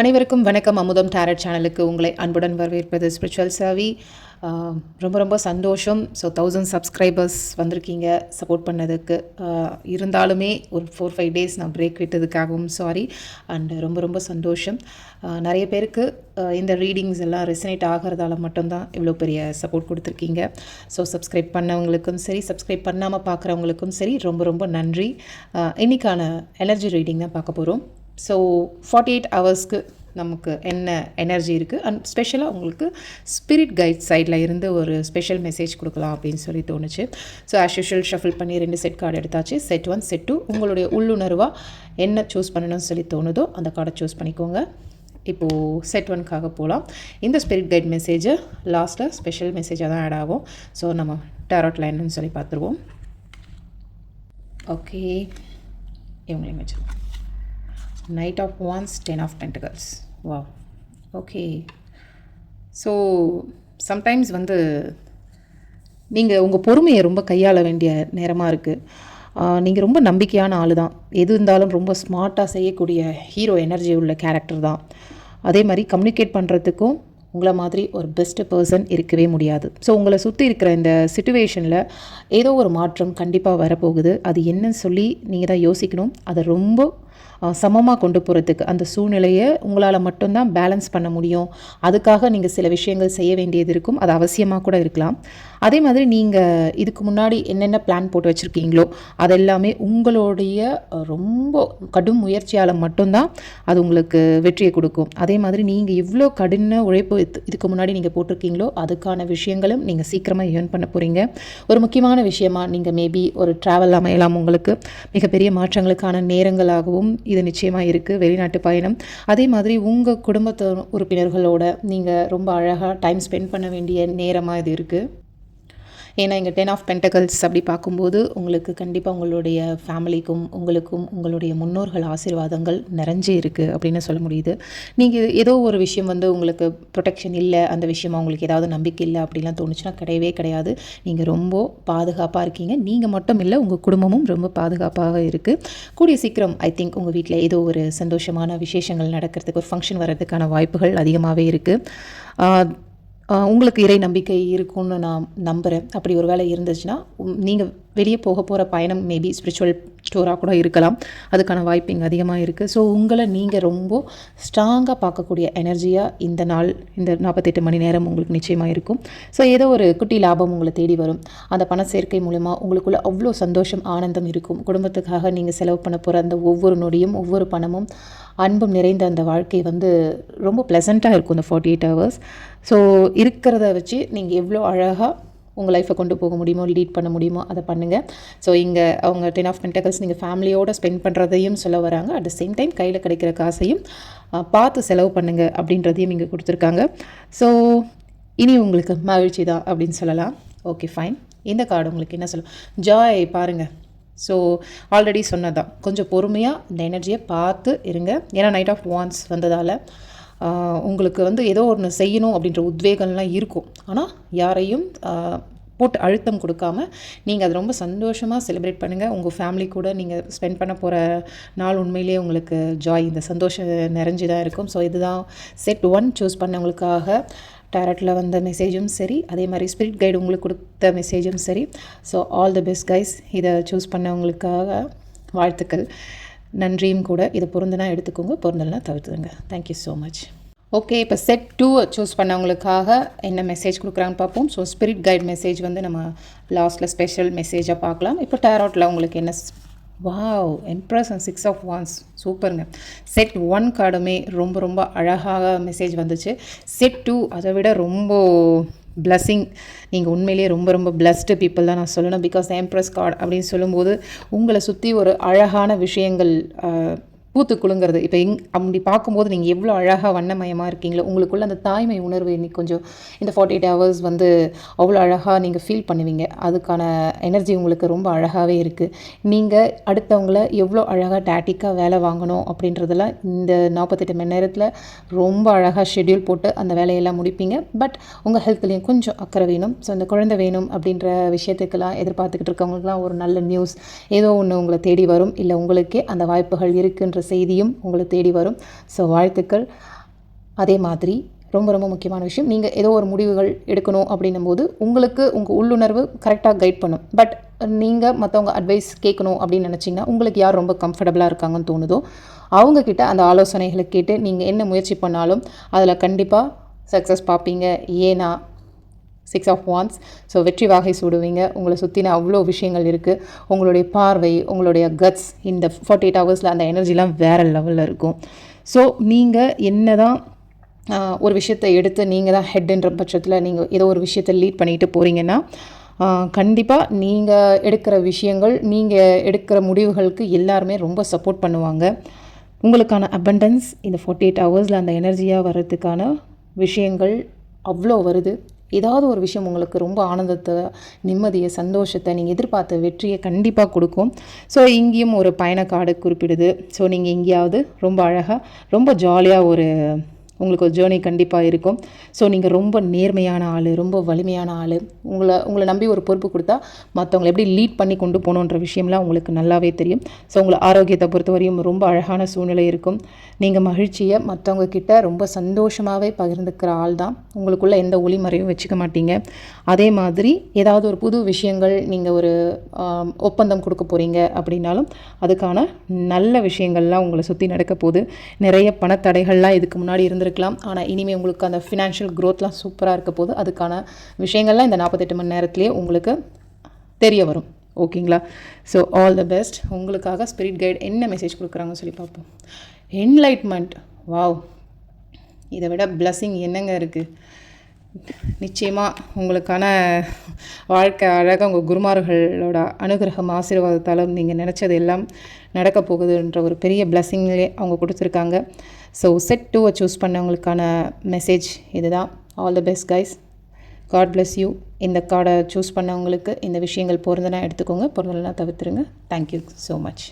அனைவருக்கும் வணக்கம். அமுதம் டேரட் சேனலுக்கு உங்களை அன்புடன் வரவேற்பது ஸ்பிரிச்சுவல் சேவி ரொம்ப ரொம்ப சந்தோஷம். ஸோ தௌசண்ட் சப்ஸ்கிரைபர்ஸ் வந்திருக்கீங்க. சப்போர்ட் பண்ணதுக்கு இருந்தாலுமே ஒரு ஃபோர் ஃபைவ் டேஸ் நான் பிரேக் விட்டதுக்காகவும் சாரி அண்ட் ரொம்ப ரொம்ப சந்தோஷம். நிறைய பேருக்கு இந்த ரீடிங்ஸ் எல்லாம் ரெசனேட் ஆகிறதால மட்டும்தான் இவ்வளோ பெரிய சப்போர்ட் கொடுத்துருக்கீங்க. ஸோ சப்ஸ்கிரைப் பண்ணவங்களுக்கும் சரி சப்ஸ்கிரைப் பண்ணாமல் பார்க்குறவங்களுக்கும் சரி ரொம்ப ரொம்ப நன்றி. இன்றைக்கான இன்னைக்கான எனர்ஜி ரீடிங் தான் பார்க்க போகிறோம் ஸோ ஃபார்ட்டி எயிட் ஹவர்ஸ்க்கு நமக்கு என்ன எனர்ஜி இருக்குது அண்ட் ஸ்பெஷலாக உங்களுக்கு ஸ்பிரிட் கைட் சைடில் இருந்து ஒரு ஸ்பெஷல் மெசேஜ் கொடுக்கலாம் அப்படின்னு சொல்லி தோணுச்சு. ஸோ ஆஸ் யூஷுவல் ஷஃபில் பண்ணி ரெண்டு செட் கார்டு எடுத்தாச்சு. செட் ஒன் செட் டூ உங்களுடைய உள்ளுணர்வாக என்ன சூஸ் பண்ணணும்னு சொல்லி தோணுதோ அந்த கார்டை சூஸ் பண்ணிக்கோங்க. இப்போது செட் ஒன்க்காக போகலாம் இந்த ஸ்பிரிட் கைட் மெசேஜை லாஸ்ட்டில் ஸ்பெஷல் மெசேஜாக தான் ஆட் ஆகும். ஸோ நம்ம டேரோட் லைன்னு சொல்லி பார்த்துருவோம். ஓகே இவங்களையும் வச்சுருவோம். Knight of wands ten of pentacles வா ஓகே ஸோ சம்டைம்ஸ் வந்து நீங்கள் உங்கள் பொறுமையை ரொம்ப கையாள வேண்டிய நேரமாக இருக்குது நீங்கள் ரொம்ப நம்பிக்கையான ஆள் தான் எது இருந்தாலும் ரொம்ப ஸ்மார்ட்டாக செய்யக்கூடிய ஹீரோ எனர்ஜி உள்ள கேரக்டர் தான். அதே மாதிரி கம்யூனிகேட் பண்ணுறதுக்கும் உங்களை மாதிரி ஒரு பெஸ்ட்டு பர்சன் இருக்கவே முடியாது. ஸோ உங்களை சுற்றி இருக்கிற இந்த சுச்சுவேஷனில் ஏதோ ஒரு மாற்றம் கண்டிப்பாக வரப்போகுது. அது என்னன்னு சொல்லி நீங்கள் தான் யோசிக்கணும். அதை ரொம்ப சமமாக கொண்டு போகிறதுக்கு அந்த சூழ்நிலையை உங்களால் மட்டும்தான் பேலன்ஸ் பண்ண முடியும். அதுக்காக நீங்கள் சில விஷயங்கள் செய்ய வேண்டியது இருக்கும். அது அவசியமாக கூட இருக்கலாம். அதே மாதிரி நீங்கள் இதுக்கு முன்னாடி என்னென்ன பிளான் போட்டு வச்சுருக்கீங்களோ அதெல்லாமே உங்களுடைய ரொம்ப கடும் முயற்சியால் மட்டும்தான் அது உங்களுக்கு வெற்றியை கொடுக்கும். அதே மாதிரி நீங்கள் இவ்வளோ கடின உழைப்பு இதுக்கு முன்னாடி நீங்கள் போட்டிருக்கீங்களோ அதுக்கான விஷயங்களும் நீங்கள் சீக்கிரமாக ஏர்ன் பண்ண போகிறீங்க ஒரு முக்கியமான விஷயமா நீங்கள் மேபி ஒரு ட்ராவல் அமையலாம் உங்களுக்கு. மிகப்பெரிய மாற்றங்களுக்கான நேரங்களாகவும் இது நிச்சயமாக இருக்குது வெளிநாட்டு பயணம். அதே மாதிரி உங்கள் குடும்பத்து உறுப்பினர்களோட நீங்கள் ரொம்ப அழகாக டைம் ஸ்பெண்ட் பண்ண வேண்டிய நேரமாக இது இருக்குது ஏன்னா இங்கே டென் ஆஃப் பென்டகல்ஸ் அப்படி பார்க்கும்போது உங்களுக்கு கண்டிப்பாக உங்களுடைய ஃபேமிலிக்கும் உங்களுக்கும் உங்களுடைய முன்னோர்கள் ஆசீர்வாதங்கள் நிறைஞ்சே இருக்குது அப்படின்னு சொல்ல முடியுது. நீங்கள் ஏதோ ஒரு விஷயம் வந்து உங்களுக்கு ப்ரொடெக்ஷன் இல்லை அந்த விஷயமா உங்களுக்கு ஏதாவது நம்பிக்கை இல்லை அப்படிலாம் தோணுச்சுன்னா கிடையவே கிடையாது. நீங்கள் ரொம்ப பாதுகாப்பாக இருக்கீங்க. நீங்கள் மட்டும் இல்லை உங்கள் குடும்பமும் ரொம்ப பாதுகாப்பாக இருக்குது கூடிய சீக்கிரம் ஐ திங்க் உங்கள் வீட்டில் ஏதோ ஒரு சந்தோஷமான விசேஷங்கள் நடக்கிறதுக்கு ஒரு ஃபங்க்ஷன் வர்றதுக்கான வாய்ப்புகள் அதிகமாகவே இருக்குது உங்களுக்கு இறை நம்பிக்கை இருக்கும்னு நான் நம்புகிறேன் அப்படி ஒரு வேலை இருந்துச்சுன்னா நீங்கள் வெளியே போக போகிற பயணம் மேபி ஸ்பிரிச்சுவல் ஸ்டோராக கூட இருக்கலாம். அதுக்கான வாய்ப்பு இங்கே அதிகமாக இருக்குது ஸோ உங்களை நீங்கள் ரொம்ப ஸ்ட்ராங்காக பார்க்கக்கூடிய எனர்ஜியாக இந்த நாள் இந்த நாற்பத்தெட்டு மணி நேரம் உங்களுக்கு நிச்சயமாக இருக்கும். ஸோ ஏதோ ஒரு குட்டி லாபம் உங்களை தேடி வரும். அந்த பண சேர்க்கை மூலமாக உங்களுக்குள்ள அவ்வளோ சந்தோஷம் ஆனந்தம் இருக்கும். குடும்பத்துக்காக நீங்கள் செலவு பண்ண போகிற அந்த ஒவ்வொரு நொடியும் ஒவ்வொரு பணமும் அன்பும் நிறைந்த அந்த வாழ்க்கை வந்து ரொம்ப ப்ளசண்ட்டாக இருக்கும் இந்த ஃபார்ட்டி எயிட் ஹவர்ஸ் ஸோ இருக்கிறத வச்சு நீங்கள் எவ்வளோ அழகாக உங்கள் லைஃப்பை கொண்டு போக முடியுமோ லீட் பண்ண முடியுமோ அதை பண்ணுங்கள் ஸோ இங்கே அவங்க டென் ஆஃப் பென்டகல்ஸ் நீங்கள் ஃபேமிலியோடு ஸ்பெண்ட் பண்ணுறதையும் சொல்ல வராங்க. அட் த சேம் டைம் கையில் கிடைக்கிற காசையும் பார்த்து செலவு பண்ணுங்கள் அப்படின்றதையும் இங்கே கொடுத்துருக்காங்க. ஸோ இனி உங்களுக்கு மகிழ்ச்சி தான் அப்படின்னு சொல்லலாம். ஓகே ஃபைன் இந்த கார்டு உங்களுக்கு என்ன சொல்லும்? ஜாய் பாருங்கள் ஸோ ஆல்ரெடி சொன்னதான் கொஞ்சம் பொறுமையாக இந்த எனர்ஜியை பார்த்து இருங்க. ஏன்னா நைட் ஆஃப் வான்ஸ் வந்ததால் உங்களுக்கு வந்து ஏதோ ஒன்று செய்யணும் அப்படின்ற உத்வேகம்லாம் இருக்கும். ஆனால் யாரையும் போட்டு அழுத்தம் கொடுக்காம நீங்கள் அதை ரொம்ப சந்தோஷமாக செலிப்ரேட் பண்ணுங்கள் உங்கள் ஃபேமிலி கூட நீங்கள் ஸ்பெண்ட் பண்ண போகிற நாள் உண்மையிலேயே உங்களுக்கு ஜாய் இந்த சந்தோஷம் நிறைஞ்சு தான் இருக்கும். ஸோ இதுதான் செட் ஒன் சூஸ் பண்ணவங்களுக்காக டேரட்டில் வந்த மெசேஜும் சரி அதே மாதிரி ஸ்பிரிட் கைடு உங்களுக்கு கொடுத்த மெசேஜும் சரி. So all the best guys இதை சூஸ் பண்ணவங்களுக்காக வாழ்த்துக்கள். நன்றியும் கூட. இதை பொருந்தனா எடுத்துக்கோங்க பொருந்தலைனா தவிர்த்துங்க thank you so much okay இப்போ செட் டூ சூஸ் பண்ணவங்களுக்காக என்ன மெசேஜ் கொடுக்குறாங்கன்னு பார்ப்போம். ஸோ ஸ்பிரிட் கைட் மெசேஜ் வந்து நம்ம லாஸ்ட்டில் ஸ்பெஷல் மெசேஜாக பார்க்கலாம். இப்போ டேரோட்டில் உங்களுக்கு என்ன wow empress and six of wands சூப்பருங்க செட் ஒன் கார்டுமே ரொம்ப ரொம்ப அழகாக மெசேஜ் வந்துச்சு. செட் டூ அதை விட ரொம்ப பிளஸ்ஸிங் நீங்கள் உண்மையிலேயே ரொம்ப ரொம்ப பிளஸ்டு பீப்புள் தான் நான் சொல்லணும். பிகாஸ் எம்ப்ரஸ் கார்டு அப்படின்னு சொல்லும்போது உங்களை சுற்றி ஒரு அழகான விஷயங்கள் பூத்து குலுங்கிறது இப்போ இங் அப்படி பார்க்கும்போது நீங்கள் எவ்வளோ அழகாக வண்ணமயமாக இருக்கீங்களோ உங்களுக்குள்ள அந்த தாய்மை உணர்வு இன்னைக்கு கொஞ்சம் இந்த ஃபார்ட்டி எயிட் ஹவர்ஸ் வந்து அவ்வளோ அழகாக நீங்கள் ஃபீல் பண்ணுவீங்க. அதுக்கான எனர்ஜி உங்களுக்கு ரொம்ப அழகாகவே இருக்குது நீங்கள் அடுத்தவங்கள எவ்வளோ அழகாக டேட்டிக்காக வேலை வாங்கணும் அப்படின்றதெல்லாம் இந்த நாற்பத்தெட்டு மணி நேரத்தில் ரொம்ப அழகாக ஷெட்யூல் போட்டு அந்த வேலையெல்லாம் முடிப்பீங்க. பட் உங்கள் ஹெல்த்லேயும் கொஞ்சம் அக்கறை வேணும். ஸோ இந்த குழந்தை வேணும் அப்படின்ற விஷயத்துக்கெல்லாம் எதிர்பார்த்துக்கிட்டு இருக்கவங்களுக்குலாம் ஒரு நல்ல நியூஸ் ஏதோ ஒன்று உங்களை தேடி வரும். இல்லை உங்களுக்கே அந்த வாய்ப்புகள் இருக்குன்ற அப்படின்ற செய்தியும் உங்களை தேடி வரும். ஸோ வாழ்த்துக்கள். அதே மாதிரி ரொம்ப ரொம்ப முக்கியமான விஷயம். நீங்கள் ஏதோ ஒரு முடிவுகள் எடுக்கணும் அப்படின்னும் போது உங்களுக்கு உங்கள் உள்ளுணர்வு கரெக்டாக கைட் பண்ணும். பட் நீங்கள் மற்றவங்க அட்வைஸ் கேட்கணும் அப்படின்னு நினச்சிங்கன்னா உங்களுக்கு யார் ரொம்ப கம்ஃபர்டபுளாக இருக்காங்கன்னு தோணுதோ அவங்கக்கிட்ட அந்த ஆலோசனைகளை கேட்டு நீங்கள் என்ன முயற்சி பண்ணாலும் அதில் கண்டிப்பாக சக்ஸஸ் பார்ப்பீங்க. ஏன்னா சிக்ஸ் ஆஃப் வான்ஸ் ஸோ வெற்றி வாகை சூடுவீங்க. உங்களை சுற்றின அவ்வளோ விஷயங்கள் இருக்குது உங்களுடைய பார்வை உங்களுடைய கட்ஸ் இந்த ஃபார்ட்டி எயிட் ஹவர்ஸில் அந்த எனர்ஜிலாம் வேறு லெவலில் இருக்கும். ஸோ நீங்கள் என்ன தான் ஒரு விஷயத்தை எடுத்து நீங்கள் தான் ஹெட்டுன்ற பட்சத்தில் நீங்கள் ஏதோ ஒரு விஷயத்தை லீட் பண்ணிட்டு போகிறீங்கன்னா கண்டிப்பாக நீங்கள் எடுக்கிற விஷயங்கள் நீங்கள் எடுக்கிற முடிவுகளுக்கு எல்லாருமே ரொம்ப சப்போர்ட் பண்ணுவாங்க. உங்களுக்கான அபண்டன்ஸ் இந்த ஃபார்ட்டி எயிட் ஹவர்ஸில் அந்த எனர்ஜியாக வர்றதுக்கான விஷயங்கள் அவ்வளோ வருது. ஏதாவது ஒரு விஷயம் உங்களுக்கு ரொம்ப ஆனந்தத்தை நிம்மதியை சந்தோஷத்தை நீங்கள் எதிர்பார்த்த வெற்றியை கண்டிப்பாக கொடுக்கும். ஸோ இங்கேயும் ஒரு பயணக்காடு குறிப்பிடுது. ஸோ நீங்கள் எங்கேயாவது ரொம்ப அழகாக ரொம்ப ஜாலியாக ஒரு உங்களுக்கு ஒரு ஜேர்னி கண்டிப்பாக இருக்கும். ஸோ நீங்கள் ரொம்ப நேர்மையான ஆள் ரொம்ப வலிமையான ஆள். உங்களை உங்களை நம்பி ஒரு பொறுப்பு கொடுத்தா மற்றவங்களை எப்படி லீட் பண்ணி கொண்டு போகணுன்ற விஷயம்லாம் உங்களுக்கு நல்லாவே தெரியும். ஸோ உங்களை ஆரோக்கியத்தை பொறுத்தவரையும் ரொம்ப அழகான சூழ்நிலை இருக்கும். நீங்கள் மகிழ்ச்சியை மற்றவங்க கிட்ட ரொம்ப சந்தோஷமாகவே பகிர்ந்துக்கிற ஆள் தான். உங்களுக்குள்ளே எந்த ஒளிமறையும் வச்சுக்க மாட்டீங்க. அதே மாதிரி ஏதாவது ஒரு புது விஷயங்கள் நீங்கள் ஒரு ஒப்பந்தம் கொடுக்க போகிறீங்க அப்படின்னாலும் அதுக்கான நல்ல விஷயங்கள்லாம் உங்களை சுற்றி நடக்க போகுது. நிறைய பணத்தடைகள்லாம் இதுக்கு முன்னாடி இருந்திருக்கு. இருக்கலாம் ஆனால் இனிமேல் உங்களுக்கு அந்த ஃபினான்ஷியல் க்ரோத்லாம் சூப்பராக இருக்க போது அதுக்கான விஷயங்கள்லாம் இந்த நாற்பத்தெட்டு மணி நேரத்துலேயே உங்களுக்கு தெரிய வரும். ஓகேங்களா? ஸோ ஆல் த பெஸ்ட் உங்களுக்காக ஸ்பிரிட் கைட் என்ன மெசேஜ் கொடுக்குறாங்கன்னு சொல்லி பார்ப்போம். என்லைட்மெண்ட் வாவ் இதை விட பிளஸ்ஸிங் என்னங்க இருக்குது நிச்சயமாக உங்களுக்கான வாழ்க்கை அழகாக உங்கள் குருமார்களோட அனுகிரகம் ஆசீர்வாதத்தாலும் நீங்கள் நினச்சது எல்லாம் நடக்க போகுதுன்ற ஒரு பெரிய பிளஸ்ஸிங்லேயே அவங்க கொடுத்துருக்காங்க. ஸோ செட் டூவை சூஸ் பண்ணவங்களுக்கான மெசேஜ் இதுதான். All the best guys god bless you இந்த கார்டை சூஸ் பண்ணவங்களுக்கு இந்த விஷயங்கள் பொருந்தனா எடுத்துக்கோங்க. பொருந்தலாம் தவிர்த்துருங்க. Thank you so much